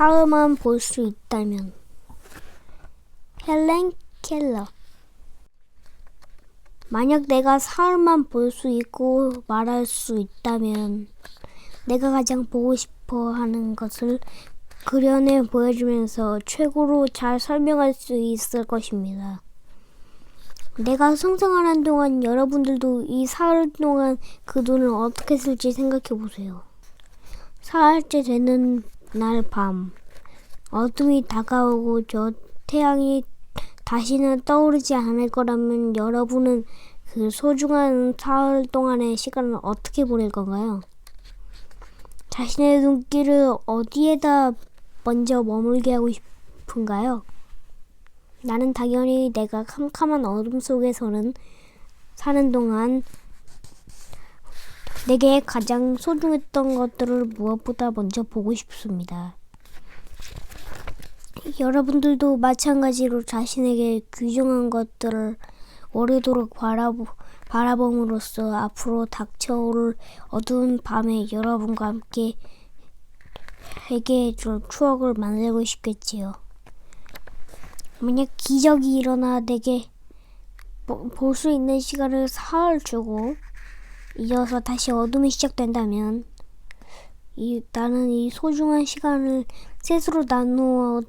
사흘만 볼 수 있다면 헬렌 켈러 만약 내가 사흘만 볼 수 있고 말할 수 있다면 내가 가장 보고 싶어 하는 것을 그려내 보여주면서 최고로 잘 설명할 수 있을 것입니다. 내가 성장하는 동안 여러분들도 이 사흘 동안 그 돈을 어떻게 쓸지 생각해 보세요. 사흘째 되는 날 밤, 어둠이 다가오고 저 태양이 다시는 떠오르지 않을 거라면 여러분은 그 소중한 사흘 동안의 시간을 어떻게 보낼 건가요? 자신의 눈길을 어디에다 먼저 머물게 하고 싶은가요? 나는 당연히 내가 캄캄한 어둠 속에서는 사는 동안 내게 가장 소중했던 것들을 무엇보다 먼저 보고 싶습니다. 여러분들도 마찬가지로 자신에게 귀중한 것들을 오래도록 바라보, 바라봄으로써 앞으로 닥쳐올 어두운 밤에 여러분과 함께 회개해줄 추억을 만들고 싶겠지요. 만약 기적이 일어나 내게 볼 수 있는 시간을 사흘 주고 이어서 다시 어둠이 시작된다면 이, 나는 이 소중한 시간을 셋으로 나누어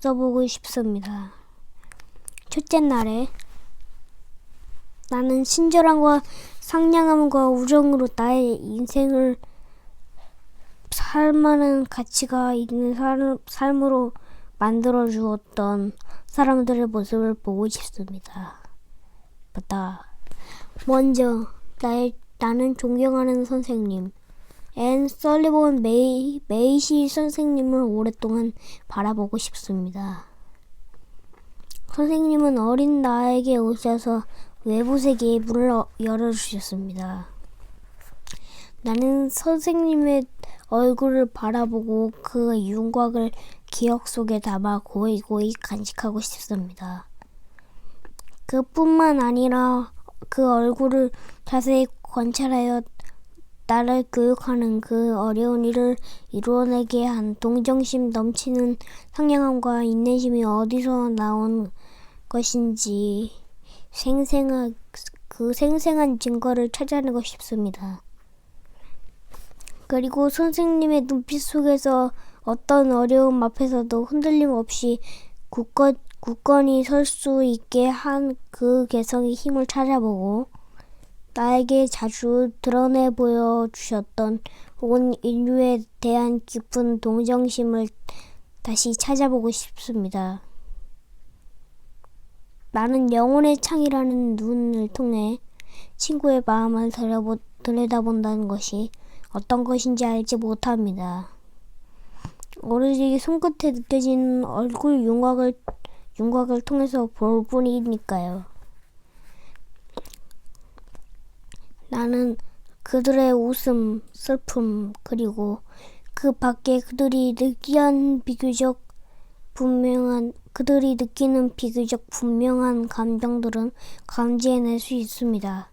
써보고 싶습니다. 첫째 날에 나는 친절함과 상냥함과 우정으로 나의 인생을 살만한 가치가 있는 삶, 삶으로 만들어 주었던 사람들의 모습을 보고 싶습니다. 맞다. 먼저 나의 나는 존경하는 선생님 앤 설리번 메이 메이시 선생님을 오랫동안 바라보고 싶습니다. 선생님은 어린 나에게 오셔서 외부 세계의 문을 어, 열어주셨습니다. 나는 선생님의 얼굴을 바라보고 그 윤곽을 기억 속에 담아 고이고이 간직하고 싶습니다. 그뿐만 아니라 그 얼굴을 자세히 관찰하여 나를 교육하는 그 어려운 일을 이루어내게 한 동정심 넘치는 상냥함과 인내심이 어디서 나온 것인지 생생한 그 생생한 증거를 찾아내고 싶습니다. 그리고 선생님의 눈빛 속에서 어떤 어려움 앞에서도 흔들림 없이 굳건, 굳건히 설 수 있게 한 그 개성의 힘을 찾아보고 나에게 자주 드러내 보여 주셨던 혹은 인류에 대한 깊은 동정심을 다시 찾아보고 싶습니다. 나는 영혼의 창이라는 눈을 통해 친구의 마음을 들여보, 들여다본다는 것이 어떤 것인지 알지 못합니다. 오로지 손끝에 느껴지는 얼굴 윤곽을 윤곽을 통해서 볼 뿐이니까요. 나는 그들의 웃음, 슬픔, 그리고 그 밖에 그들이 느끼한 비교적 분명한 그들이 느끼는 비교적 분명한 감정들은 감지해낼 수 있습니다.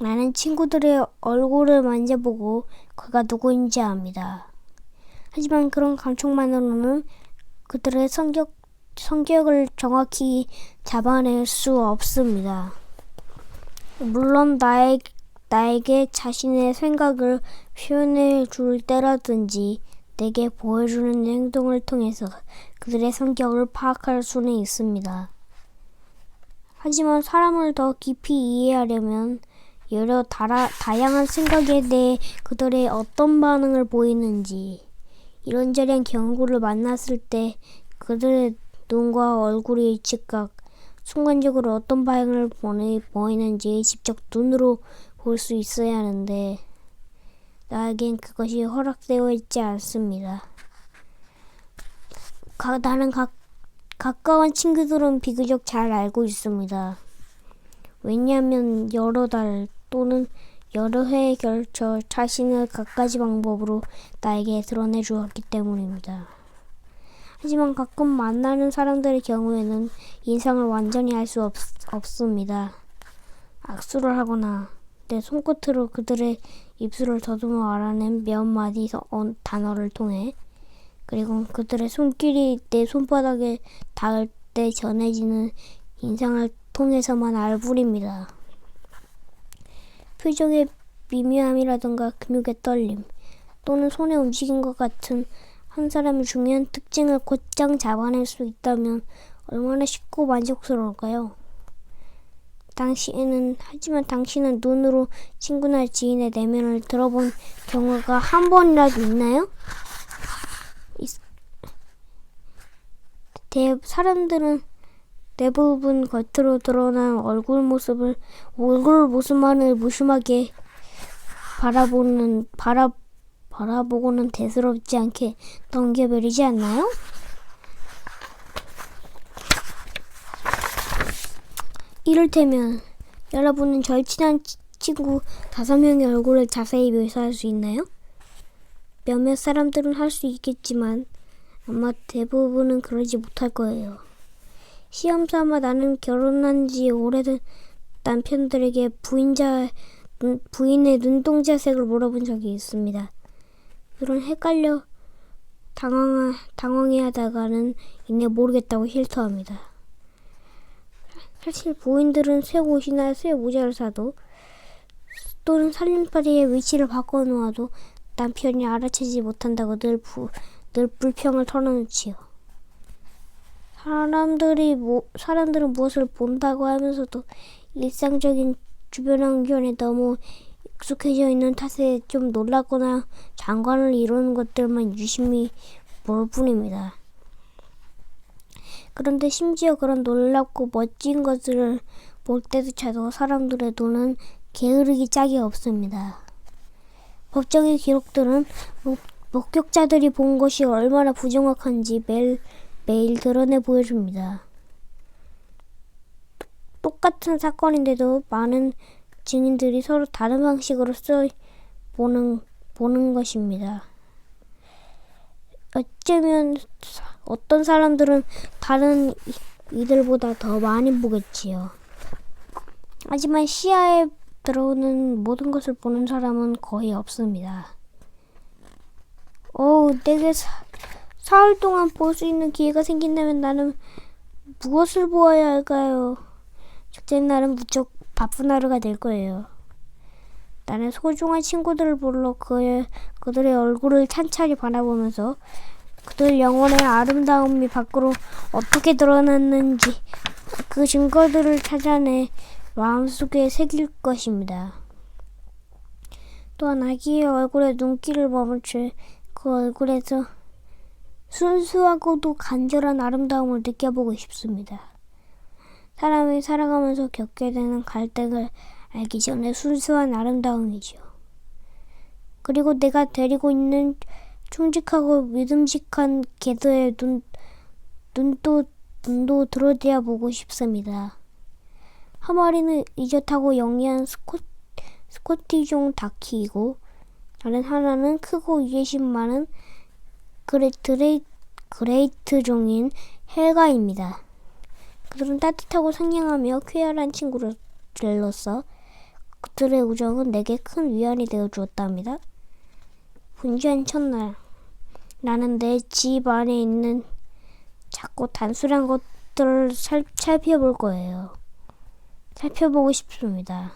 나는 친구들의 얼굴을 만져보고 그가 누구인지 압니다. 하지만 그런 감촉만으로는 그들의 성격, 성격을 정확히 잡아낼 수 없습니다. 물론 나에, 나에게 자신의 생각을 표현해 줄 때라든지 내게 보여주는 행동을 통해서 그들의 성격을 파악할 수는 있습니다. 하지만 사람을 더 깊이 이해하려면 여러 다라, 다양한 생각에 대해 그들의 어떤 반응을 보이는지 이런저런 경우를 만났을 때 그들의 눈과 얼굴이 즉각 순간적으로 어떤 반응을 보이는지 직접 눈으로 볼 수 있어야 하는데 나에겐 그것이 허락되어 있지 않습니다. 가, 나는 가, 가까운 친구들은 비교적 잘 알고 있습니다. 왜냐하면 여러 달 또는 여러 해에 걸쳐 자신을 갖가지 방법으로 나에게 드러내 주었기 때문입니다. 하지만 가끔 만나는 사람들의 경우에는 인상을 완전히 알 수 없습니다. 악수를 하거나 내 손끝으로 그들의 입술을 더듬어 알아낸 몇 마디 단어를 통해 그리고 그들의 손길이 내 손바닥에 닿을 때 전해지는 인상을 통해서만 알 뿐입니다. 표정의 미묘함이라든가 근육의 떨림 또는 손의 움직임과 같은 한 사람의 중요한 특징을 곧장 잡아낼 수 있다면 얼마나 쉽고 만족스러울까요? 당신은 하지만 당신은 눈으로 친구나 지인의 내면을 들어본 경우가 한 번이라도 있나요? 있- 대 사람들은 대부분 겉으로 드러난 얼굴 모습을 얼굴 모습만을 무심하게 바라보는 바라 바라보고는 대수롭지 않게 넘겨버리지 않나요? 이를테면 여러분은 절친한 치- 친구 다섯 명의 얼굴을 자세히 묘사할 수 있나요? 몇몇 사람들은 할 수 있겠지만 아마 대부분은 그러지 못할 거예요. 시험 삼아 나는 결혼한 지 오래된 남편들에게 부인자 눈- 부인의 눈동자색을 물어본 적이 있습니다. 그런 헷갈려 당황 당황해 하다가는 이내 모르겠다고 실토합니다. 사실 부인들은 새 옷이나 새 모자를 사도 또는 살림살이의 위치를 바꿔놓아도 남편이 알아채지 못한다고 늘, 부, 늘 불평을 털어놓지요. 사람들이 뭐, 사람들은 무엇을 본다고 하면서도 일상적인 주변 환경에 너무 익숙해져 있는 탓에 좀 놀라거나 장관을 이루는 것들만 유심히 볼 뿐입니다. 그런데 심지어 그런 놀랍고 멋진 것들을 볼 때조차도 사람들의 눈은 게으르기 짝이 없습니다. 법정의 기록들은 목, 목격자들이 본 것이 얼마나 부정확한지 매일, 매일 드러내 보여줍니다. 똑같은 사건인데도 많은 증인들이 서로 다른 방식으로 써 보는, 보는 것입니다. 어쩌면 사- 어떤 사람들은 다른 이- 이들보다 더 많이 보겠지요. 하지만 시야에 들어오는 모든 것을 보는 사람은 거의 없습니다. 어, 내게 사, 사흘 동안 볼 수 있는 기회가 생긴다면 나는 무엇을 보아야 할까요? 축제 날은 무척 바쁜 하루가 될 거예요. 나는 소중한 친구들을 보러 그의, 그들의 얼굴을 찬찬히 바라보면서 그들 영혼의 아름다움이 밖으로 어떻게 드러났는지 그 증거들을 찾아내 마음속에 새길 것입니다. 또한 아기의 얼굴에 눈길을 머물채 그 얼굴에서 순수하고도 간절한 아름다움을 느껴보고 싶습니다. 사람이 살아가면서 겪게 되는 갈등을 알기 전에 순수한 아름다움이죠. 그리고 내가 데리고 있는 충직하고 믿음직한 개도의 눈, 눈도, 눈도 들어대어 보고 싶습니다. 한 마리는 이젓하고 영리한 스코, 스코티종 다키이고 다른 하나는 크고 이해심 많은 그레, 드레이, 그레이트 종인 헬가입니다. 그들은 따뜻하고 상냥하며 쾌활한 친구들로서 그들의 우정은 내게 큰 위안이 되어 주었답니다. 분주한 첫날, 나는 내 집 안에 있는 작고 단순한 것들을 살, 살펴볼 거예요. 살펴보고 싶습니다.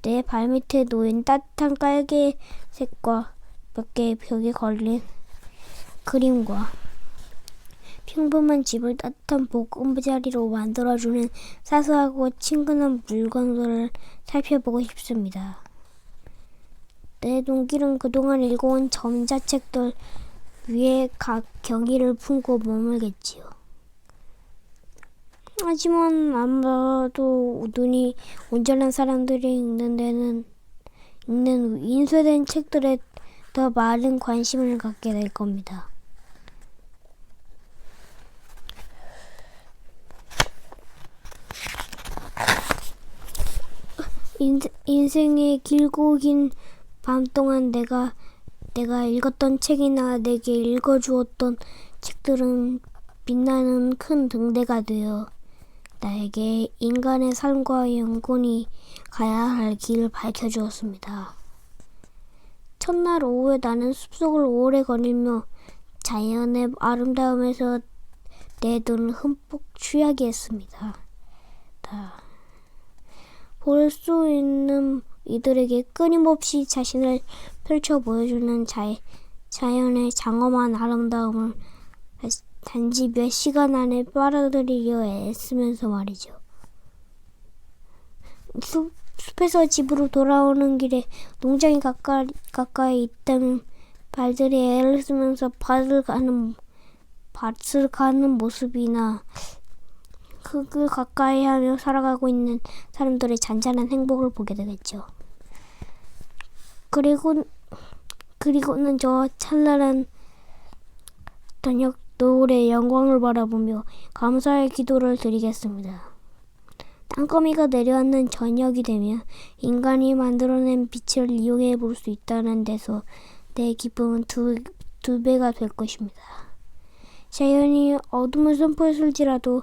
내 발밑에 놓인 따뜻한 깔개색과 몇 개의 벽에 걸린 그림과 평범한 집을 따뜻한 보금자리로 만들어주는 사소하고 친근한 물건들을 살펴보고 싶습니다. 내 눈길은 그동안 읽어온 전자책들 위에 각 경의를 품고 머물겠지요. 하지만 아마도 눈이 온전한 사람들이 읽는 데는 읽는 인쇄된 책들에 더 많은 관심을 갖게 될 겁니다. 인, 인생의 길고 긴 밤 동안 내가 내가 읽었던 책이나 내게 읽어주었던 책들은 빛나는 큰 등대가 되어 나에게 인간의 삶과 영혼이 가야 할 길을 밝혀주었습니다. 첫날 오후에 나는 숲속을 오래 거닐며 자연의 아름다움에서 내 눈을 흠뻑 취하게 했습니다. 볼 수 있는 이들에게 끊임없이 자신을 펼쳐 보여주는 자, 자연의 장엄한 아름다움을 단지 몇 시간 안에 빨아들이려 애쓰면서 말이죠. 숲, 숲에서 집으로 돌아오는 길에 농장이 가까이, 가까이 있다면 발들이 애를 쓰면서 밭을 가는 밭을 가는 모습이나 흙을 가까이 하며 살아가고 있는 사람들의 잔잔한 행복을 보게 되겠죠. 그리고 그리고는 저 찬란한 저녁 노을의 영광을 바라보며 감사의 기도를 드리겠습니다. 땅거미가 내려앉는 저녁이 되면 인간이 만들어낸 빛을 이용해 볼 수 있다는 데서 내 기쁨은 두, 두 배가 될 것입니다. 자연이 어둠을 선포했을지라도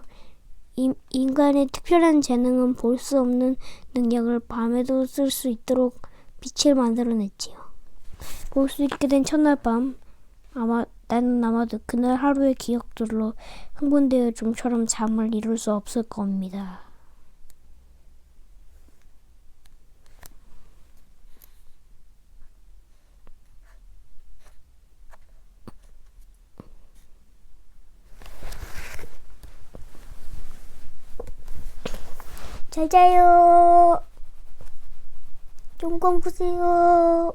인- 인간의 특별한 재능은 볼 수 없는 능력을 밤에도 쓸 수 있도록 빛을 만들어냈지요. 볼 수 있게 된 첫날 밤, 아마 나는 아마도 그날 하루의 기억들로 흥분되어 좀처럼 잠을 이룰 수 없을 겁니다. 잘 자요. 꾹꾹 눌러주세요.